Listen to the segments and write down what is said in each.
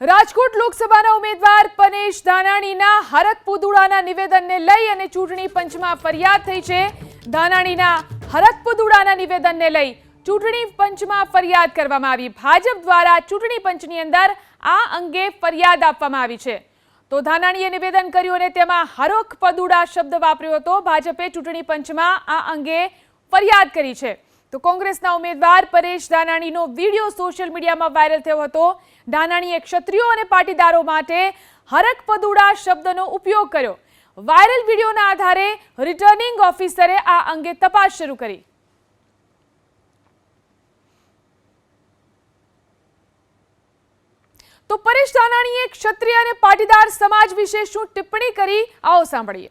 રાજકોટ લોકસભાના ઉમેદવાર પનેશ ધાનાણીના હરક પુદુડાના નિવેદનને લઈ અને ચૂંટણી પંચમાં ફરિયાદ થઈ છે. ધાનાણીના હરક પુદુડાના નિવેદનને લઈ ચૂંટણી પંચમાં ફરિયાદ કરવામાં આવી. ભાજપ દ્વારા ચૂંટણી પંચની અંદર આ અંગે ફરિયાદ આપવામાં આવી છે. તો ધાનાણીએ નિવેદન કર્યું અને તેમાં હરક પદુડા શબ્દ વાપર્યો હતો. ભાજપે ચૂંટણી પંચમાં આ અંગે ફરિયાદ કરી છે. તો કોંગ્રેસના ઉમેદવાર પરેશ દાનાણીનો વીડિયો સોશિયલ મીડિયામાં વાયરલ થયો હતો. દાનાણીએ ક્ષત્રિયો અને પાટીદારો માટે હરક પદુડા શબ્દનો ઉપયોગ કર્યો. વાયરલ વિડીયોના આધારે રિટર્નિંગ ઓફિસરે આ અંગે તપાસ શરૂ કરી. તો પરેશ દાનાણીએ ક્ષત્રિય અને પાટીદાર સમાજ વિશે શું ટિપ્પણી કરી? આવો સાંભળીએ.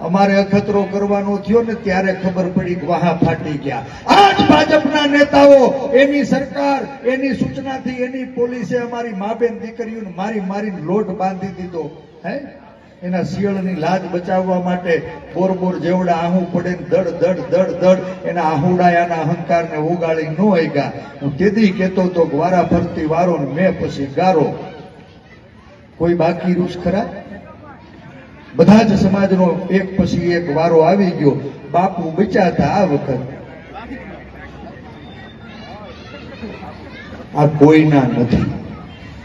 અમારે અખતરો કરવાનો થયો ને ત્યારે ખબર પડી કે વાહા ફાટી ગયા. આજ ભાજપના નેતાઓ, એની સરકાર, એની સૂચનાથી એની પોલીસે અમારી માબેન દીકરીઓને મારી મારીને લોટ બાંધી દીધો. હે? એના શિયળની લાજ બચાવવા માટે બોર બોર જેવડા આહું પડે દડ દડ દડ દડ એના આહુડાયાના અહંકારને ઉગાડી ન ગયા હું તેદી કહેતો તો વારા ફરતી વારો ને મેં પછી ગારો. કોઈ બાકી રૂસ ખરા? બધા જ સમાજનો એક પછી એક વારો આવી ગયો. બાપુ બચાતા આ વખત, આ કોઈના નથી.